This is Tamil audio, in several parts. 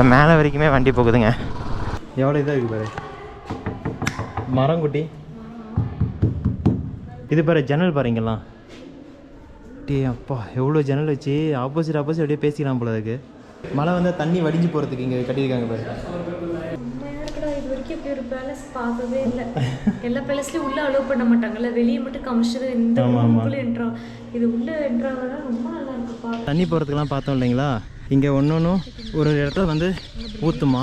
இப்போ மேலே வரைக்குமே வண்டி போகுதுங்க. எவ்வளோ இதாக இருக்குது பாரு? மரங்குட்டி. இது பாரு ஜன்னல் பாருங்கலாம் டே அப்பா எவ்வளோ ஜன்னல் வச்சு ஆப்போசிட் ஆப்போசிட் அப்படியே பேசிக்கலாம் போல இருக்கு. மழை வந்தால் தண்ணி வடிஞ்சு போகிறதுக்கு இங்கே கட்டியிருக்காங்க பாரு. பார்த்ததே இல்லை. எல்லா பேலஸ்லயும் உள்ள அலோவ் பண்ண மாட்டாங்கல்ல. வெளியே மட்டும் காமிச்சது இந்த ஆமா, ஆமா. ரூமுக்குள்ள என்ட்ரா இது உள்ள என்ட்ராங்கன்னா ரொம்ப நல்லா இருக்குப்பா தண்ணி போகிறதுக்கெலாம் பார்த்தோம் இல்லைங்களா? இங்கே ஒன்று ஒன்றும் ஒரு ஒரு இடத்துல வந்து ஊற்றுமா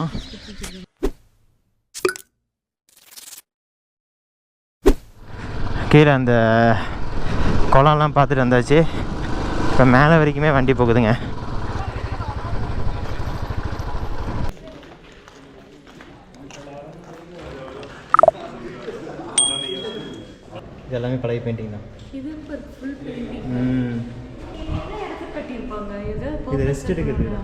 கீழே அந்த குளம்லாம் பார்த்துட்டு வந்தாச்சு. இப்போ மேலே வரைக்குமே வண்டி போகுதுங்க. இது எல்லாமே பழைய பெயிண்டிங் தான் இது ரெஸ்ட் எடுக்கிறதுக்கு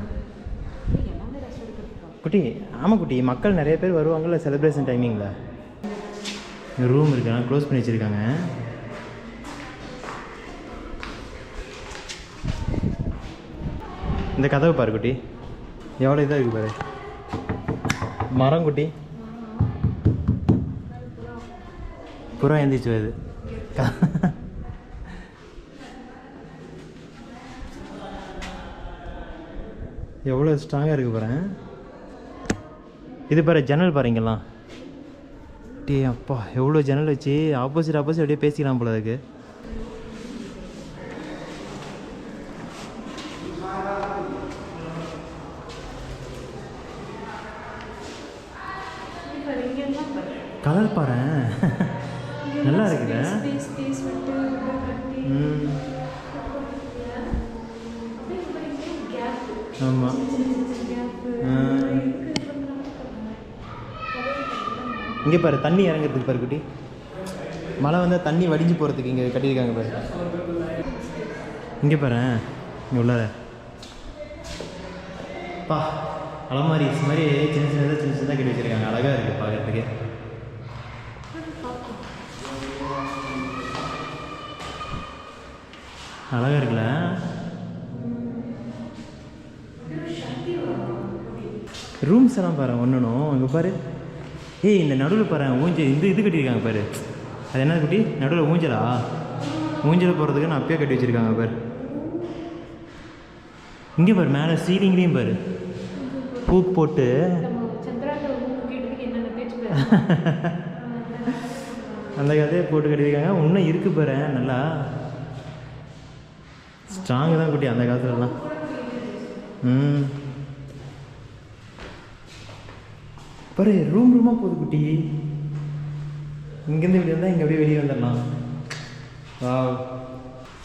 குட்டி ஆமாம் குட்டி. மக்கள் நிறைய பேர் வருவாங்கல்ல செலிப்ரேஷன் டைமிங்கில் ரூம் இருக்கு ஆனால் க்ளோஸ் பண்ணி வச்சுருக்காங்க. இந்த கதவை பாரு குட்டி. எவ்வளோ இதாக இருக்குது பாரு. மரம் குட்டி. புறம் எந்திரிச்சு வருது எவ்வளோ ஸ்ட்ராங்காக இருக்கு பாரு இது பாரு ஜன்னல் பாருங்கலாம். டே அப்பா எவ்வளோ ஜன்னல் வச்சு ஆப்போசிட் ஆப்போசிட் அப்படியே பேசிக்கலாம் போல இருக்கு. கலர் பாரு ஆமாம் இங்கே பாரு தண்ணி இறங்குறதுக்கு பாரு குட்டி. மழை வந்தால் தண்ணி வடிஞ்சு போகிறதுக்கு இங்கே கட்டியிருக்காங்க பாரு. இங்கே பாரு இங்கே உள்ளார. பா அலமாரி மாதிரி சின்ன சின்னதாக சின்ன சின்னதாக கட்டி வச்சிருக்காங்க. அழகாக இருக்குது பார்க்குறதுக்கு அழகாக இருக்குல்ல ரூம்ஸ் எல்லாம் பாரு ஒன்றுனும் இங்கே பாரு. ஏய் இந்த நடுவில் பாரு ஊஞ்சல். இந்த இது கட்டியிருக்காங்க பாரு. அது என்ன குட்டி? நடுவில் ஊஞ்சலா? ஊஞ்சல் போகிறதுக்கு நான் அப்பயே கட்டி வச்சுருக்காங்க பாரு. இங்கே பாரு மேலே சீலிங்லேயும் பாரு. பூக்கு போட்டு. அந்த கதையை போட்டு கட்டியிருக்காங்க. இன்னும் இருக்கு பாரு நல்லா. ஸ்ட்ராங் தான் குட்டி அந்த காலத்துலலாம். ம். பாரு ரூம் ரூமாக போகுது குட்டி. இங்கேருந்து இப்படி வந்தால் இங்கே அப்படியே வெளியே வந்துடலாம். வா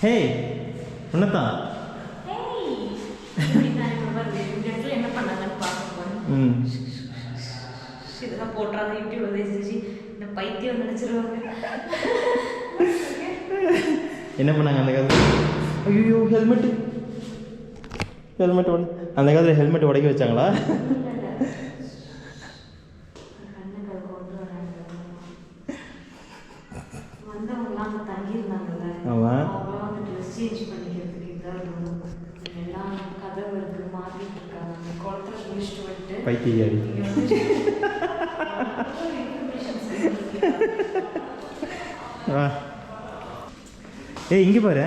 ஹே போறேன். ம். இதெல்லாம் போட்டுறாங்க யூடியூப்ல பேசி இந்த பைத்தியம் நினைச்சிருவாங்க என்ன பண்ணாங்க அந்த காலத்தில்? ஐயோ ஹெல்மெட்டு ஹெல்மெட் உட அந்த காலத்தில் ஹெல்மெட் உடைக்க வச்சாங்களா கண்ணுக்கு கொண்டு வராங்க வந்தவங்கலாம் அங்கே தங்கியிருந்தாங்கல்ல ஆமாம் அவங்களாம் வந்து ட்ரெஸ் சேஞ்ச் பண்ணிக்கிறதுக்கு இதாக room. எல்லாம் கதவு இருக்கு மாட்டிட்டு இருக்காங்க அந்த குளத்துல குளிச்சுட்டு வந்துட்டு இங்க ஏய் இங்கே பாரு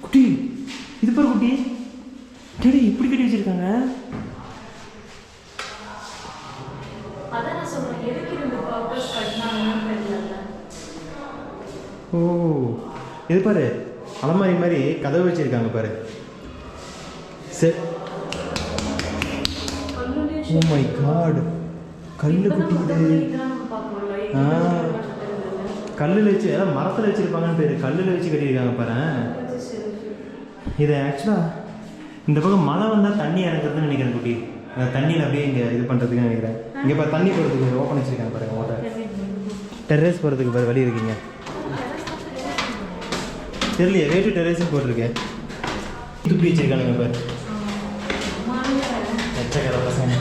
குட்டி இது பாரு குட்டி டேடி இப்படி கட்டி வச்சிருக்காங்க ஓ இது பாரு அலமாரி மாதிரி கதவு வச்சிருக்காங்க பாரு சரி ஓ மை காட் கல்லு குட்டிக்குது ஆ. கல்லில் வச்சு அதான் மரத்தில் வச்சுருப்பாங்கன்னு பேர். கல்லில் வச்சு கட்டியிருக்காங்க பாரு. இது ஆக்சுவலாக இந்த பக்கம் மழை வந்தால் தண்ணி இறங்குறதுன்னு நினைக்கிறேன் குட்டி. அந்த தண்ணியில் அப்படியே இங்கே இது பண்ணுறதுக்கு நினைக்கிறேன். இங்கே இப்போ தண்ணி போகிறதுக்கு ஓப்பன் வச்சுருக்காங்க பாருங்க ஓட்டை டெரஸ் போகிறதுக்கு பாரு வழி இருக்கீங்க. தெரியலையே ரேட்டு டெரேஸும் போட்டிருக்கேன் துப்பி வச்சிருக்கானுங்க பாரு. எச்சக்கரை பசங்க.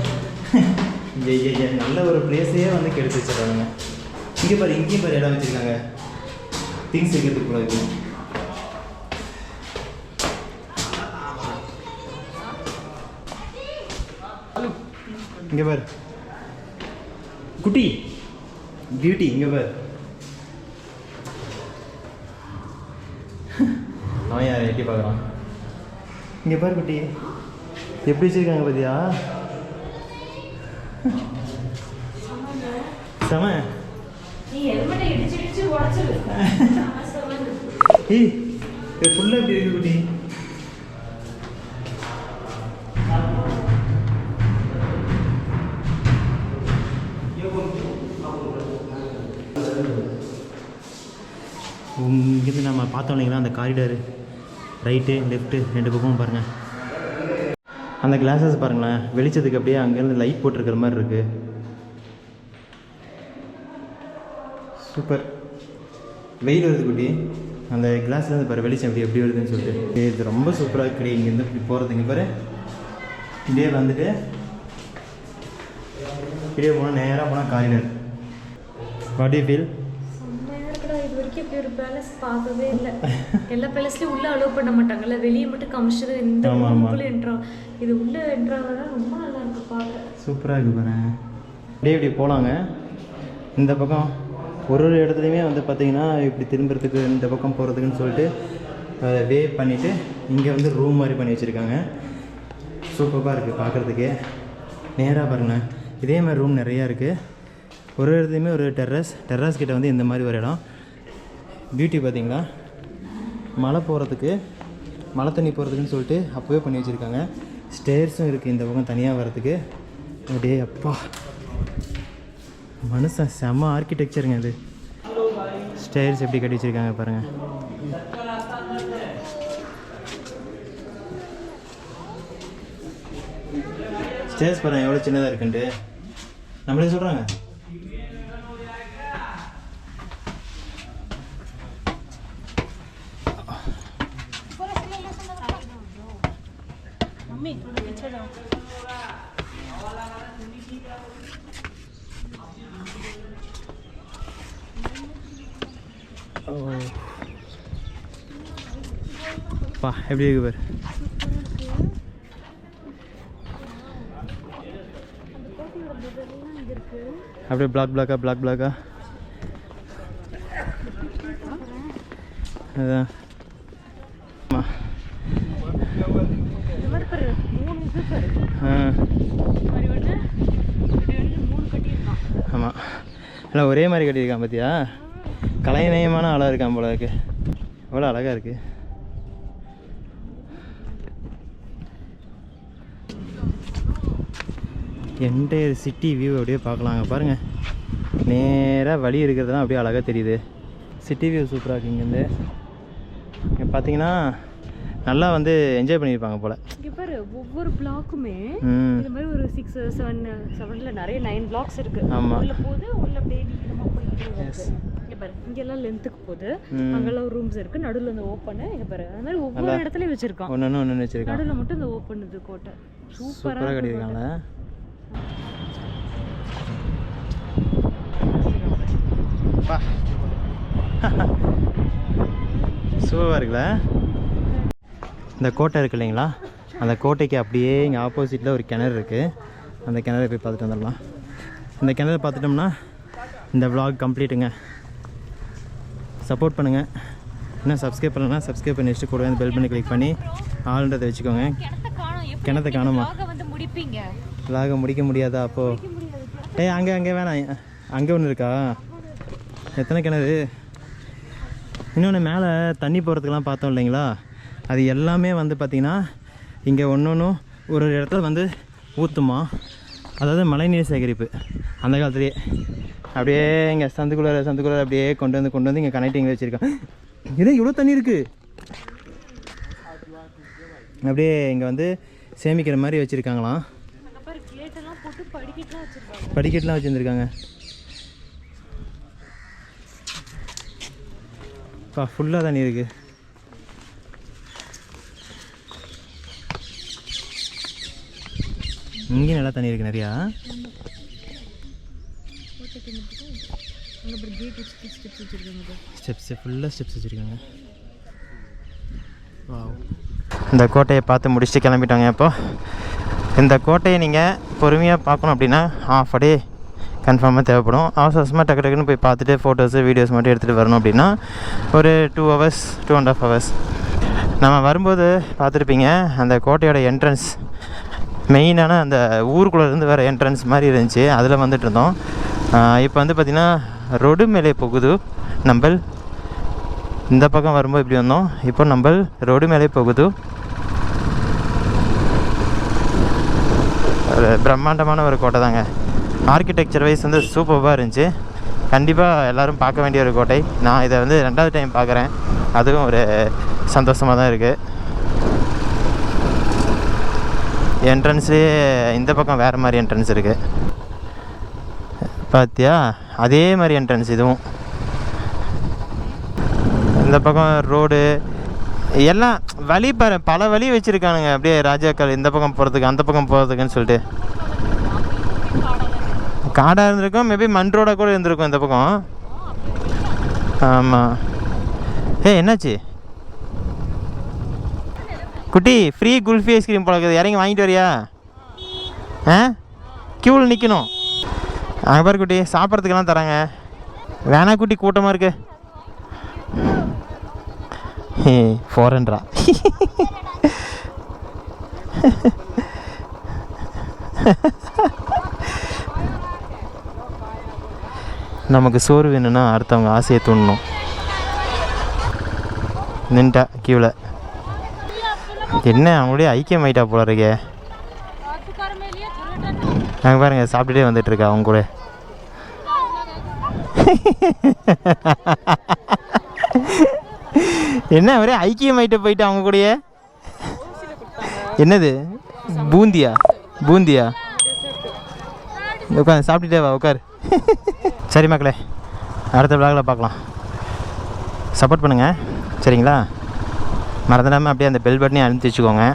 ஐய, நல்ல ஒரு பிளேஸையே வந்து கெடுத்து வச்சிடறாங்க இங்கே பாரு இங்கேயும் பாரு இடம் வச்சுருக்காங்க. திங்ஸ் வைக்கிறதுக்கு கூட இருக்கும் இங்கே பாரு. குட்டி பியூட்டி இங்கே பாரு. அவன் யார் எட்டி பார்க்குறான்? இங்கே பாரு குட்டி. எப்படி வச்சுருக்காங்க பார்த்தியா செம ஏய் இது ஃபுல்லாக எப்படி இருக்கு குட்டி இங்கேருந்து நம்ம பார்த்தோம் இல்லைங்களா அந்த காரிடார் ரைட்டு லெஃப்ட்டு ரெண்டு பக்கமும் பாருங்கள் அந்த கிளாஸஸ் பாருங்களேன். வெளிச்சத்துக்கு அப்படியே அங்கேருந்து லைட் போட்டிருக்கிற மாதிரி இருக்குது சூப்பர் வெயில் வருது குட்டி. அந்த கிளாஸ்லேருந்து பாரு வெளிச்சம் எப்படி எப்படி வருதுன்னு சொல்லிட்டு. இது ரொம்ப சூப்பராக இருக்குது இங்கேருந்து இப்படி போகிறதுங்க பாரு. இப்படியே வந்துட்டு இப்படியே போனால் நேராக போனால் காரிடர் வாட் யூ ஃபீல் வரைக்கும் இப்படி ஒரு பேலஸ் பார்த்ததே இல்லை. எல்லா பேலஸ்லயும் உள்ள அலோவ் பண்ண மாட்டாங்கல்ல? வெளியே மட்டும் காமிச்சது இந்த என்ட்ரா இது உள்ள என்ட்ராவதா ரொம்ப நல்லா இருக்கு பார்க்க. சூப்பராக இருக்குது பாரு அப்படியே இப்படி போகலாங்க இந்த பக்கம் ஒரு ஒரு இடத்துலையுமே வந்து பார்த்தீங்கன்னா இப்படி திரும்புறதுக்கு இந்த பக்கம் போகிறதுக்குன்னு சொல்லிட்டு வே பண்ணிவிட்டு இங்கே வந்து ரூம் மாதிரி பண்ணி வச்சுருக்காங்க. சூப்பராக இருக்குது பார்க்குறதுக்கே. நேராக பாருங்களேன் இதே மாதிரி ரூம் நிறையா இருக்குது ஒரு ஒரு இடத்துலையுமே ஒரு டெர்ரஸ் டெர்ரஸ் கிட்ட வந்து இந்த மாதிரி ஒரு இடம். பியூட்டி பார்த்திங்களா? மழை போகிறதுக்கு மழை தண்ணி போகிறதுக்குன்னு சொல்லிட்டு அப்போவே பண்ணி வச்சுருக்காங்க. ஸ்டேர்ஸும் இருக்குது இந்த பக்கம் தனியாக வர்றதுக்கு. அப்படியே அப்பா. மனுஷன் செம்ம ஆர்கிடெக்சருங்க இது. ஸ்டேர்ஸ் எப்படி கட்டி வச்சுருக்காங்க பாருங்கள் ஸ்டேர்ஸ் பாருங்கள் எவ்வளோ சின்னதாக இருக்குன்ட்டு. நம்மளே சொல்கிறாங்க பா எப்படி இருக்கு பேர். அப்படியே பிளாக் பிளாக்கா பிளாக் பிளாக்கா அதான். ஆமா. ஆமாம் எல்லாம் ஒரே மாதிரி கட்டியிருக்கான் பார்த்தியா கலைநயமான ஆளாக இருக்கான் போல இருக்கு. எவ்வளோ அழகாக இருக்கு. என்டையர் சிட்டி வியூ அப்படியே பார்க்கலாங்க பாருங்கள் நேராக வழி இருக்கிறதுலாம் அப்படியே அழகாக தெரியுது. சிட்டி வியூ சூப்பராக இருக்கு இங்கேருந்து. இங்கே பார்த்தீங்கன்னா நல்லா வந்து என்ஜாய் பண்ணியிருப்பாங்க போல். இங்க பாரு ஒவ்வொரு பிளாக்குமே இந்த மாதிரி ஒரு சிக்ஸ் செவன் செவன்ல நிறைய நைன் பிளாக்ஸ் இருக்கு. ஆமா. உள்ள போகுது உள்ள அப்படியே இங்க பாரு இங்க எல்லாம் லென்த்துக்கு போகுது. அங்கெல்லாம் ரூம்ஸ் இருக்கு. நடுவுல இந்த ஓப்பன் இங்க பாரு. அது மாதிரி ஒவ்வொரு. இடத்துலயும் வச்சிருக்கான். ஒன்று ஒன்று வச்சுருக்கான். நடுவுல மட்டும் இந்த ஓப்பன் இது கோட்டை. சூப்பரா சூப்பராக கட்டியிருக்காங்களே பா சூப்பராக இருக்குல்ல? இந்த கோட்டை இருக்கு இல்லைங்களா? அந்த கோட்டைக்கு அப்படியே இங்கே ஆப்போசிட்டில் ஒரு கிணறு இருக்குது அந்த கிணறை போய் பார்த்துட்டு வந்துடலாம். இந்த கிணறு பார்த்துட்டோம்னா இந்த vlog கம்ப்ளீட்டுங்க சப்போர்ட் பண்ணுங்கள் இன்னும் சப்ஸ்கிரைப் பண்ணலன்னா சப்ஸ்கிரைப் பண்ணி வச்சுட்டு கூட பெல் பண்ணி கிளிக் பண்ணி ஆளுன்றதை வச்சுக்கோங்க. கிணத்த காணோம். எப்படி கிணத்த காணுமா? vlog-அ வந்து முடிப்பீங்க? லாக முடிக்க முடியாதா அப்போது ஏய் அங்கே அங்கே வேணாம். அங்கே ஒன்று இருக்கா? எத்தனை கிணறு? இன்னொன்று மேலே தண்ணி போகிறதுக்கெலாம் பார்த்தோம் இல்லைங்களா? அது எல்லாமே வந்து பார்த்திங்கன்னா இங்கே ஒன்று ஒன்றும் ஒரு ஒரு இடத்துல வந்து ஊற்றுமா அதாவது மழைநீர் சேகரிப்பு. அந்த காலத்துலேயே. அப்படியே இங்கே சந்துக்குள்ளார சந்துக்குள்ளார அப்படியே கொண்டு வந்து கொண்டு வந்து இங்கே கனெக்டிங்கில் வச்சுருக்கேன். இதே இவ்வளோ தண்ணி இருக்குது அப்படியே இங்கே வந்து சேமிக்கிற மாதிரி வச்சுருக்காங்களாம். படிக்கட்டெலாம் வச்சுருந்துருக்காங்க பா ஃபுல்லாக தண்ணி இருக்குது இங்கேயும் நல்லா தண்ணி இருக்குது நிறையா அங்க பாரு கேட் வச்சு ஸ்டெப்ஸ் ஃபுல்லாக ஸ்டெப்ஸ் வச்சுருக்காங்க இந்த கோட்டையை பார்த்து முடிச்சுட்டு கிளம்பிட்டாங்க இப்போ. இந்த கோட்டையை நீங்கள் பொறுமையாக பார்க்கணும் அப்படின்னா ஆஃப் டே கன்ஃபார்மாக தேவைப்படும். அவசர அவசரமாக டக்கு டக்குன்னு போய் பார்த்துட்டு ஃபோட்டோஸு வீடியோஸ் மட்டும் எடுத்துகிட்டு வரணும் அப்படின்னா ஒரு two hours two and half hours நம்ம வரும்போது பார்த்துருப்பீங்க அந்த கோட்டையோட என்ட்ரன்ஸ் மெயினான அந்த ஊருக்குள்ளே இருந்து வர என்ட்ரன்ஸ் மாதிரி இருந்துச்சு. அதில் வந்துட்டு இருந்தோம். இப்போ வந்து பார்த்திங்கன்னா ரோடு மேலே போகுது. நம்ம இந்த பக்கம் வரும்போது இப்படி வந்தோம். இப்போ நம்ம ரோடு மேலே போகுது. ஒரு பிரம்மாண்டமான ஒரு கோட்டை தாங்க. ஆர்கிடெக்சர் வைஸ் வந்து சூப்பராக இருந்துச்சு. கண்டிப்பாக எல்லோரும் பார்க்க வேண்டிய ஒரு கோட்டை. நான் இதை வந்து ரெண்டாவது டைம் பார்க்குறேன். அதுவும் ஒரு சந்தோஷமாக தான் இருக்குது என்ட்ரன்ஸ்லேயே இந்த பக்கம் வேறு மாதிரி என்ட்ரன்ஸ் இருக்குது பார்த்தியா அதே மாதிரி என்ட்ரன்ஸ் இதுவும். இந்த பக்கம் ரோடு எல்லாம் வழி பர பல வழி வச்சுருக்கானுங்க. அப்படியே ராஜாக்கள் இந்த பக்கம் போகிறதுக்கு அந்த பக்கம் போகிறதுக்குன்னு சொல்லிட்டு. காடாக இருந்திருக்கும் மேபி மண் ரோடாக கூட இருந்திருக்கும் இந்த பக்கம். ஆமாம் ஏ என்னாச்சு? குட்டி ஃப்ரீ குல்ஃபி ஐஸ்கிரீம் பழகுது இறங்கி வாங்கிட்டு வரியா? ஆ? க்யூவில் நிற்கணும் அங்கே பாரு குட்டி சாப்பிட்றதுக்கெல்லாம் தராங்க. வேணா குட்டி கூட்டமாக இருக்கு. ஹே ஃபாரன்ரா நமக்கு சோறு வேணும்னா அடுத்தவங்க ஆசையை தூண்டணும். நின்ட்டா கியூவில் என்ன அவங்களுடைய ஐக்கியம் ஆயிட்டா போல இருக்கே. அங்கே பாருங்க சாப்பிட்டுட்டே வந்துட்டு இருக்கா அவங்க கூட. என்ன ஒரே ஐக்கியமாயிட்டு போயிட்டு அவங்க கூடயே? என்னது? பூந்தியா? பூந்தியா? உட்காந்து சாப்பிட்டுட்டே வா உட்காரு. சரி மக்களே அடுத்த விழாவில் பார்க்கலாம். சப்போர்ட் பண்ணுங்கள் சரிங்களா? மறந்துடாமல் அப்படியே அந்த பெல் பட்டனையும் அனுப்பிச்சி வச்சுக்கோங்க.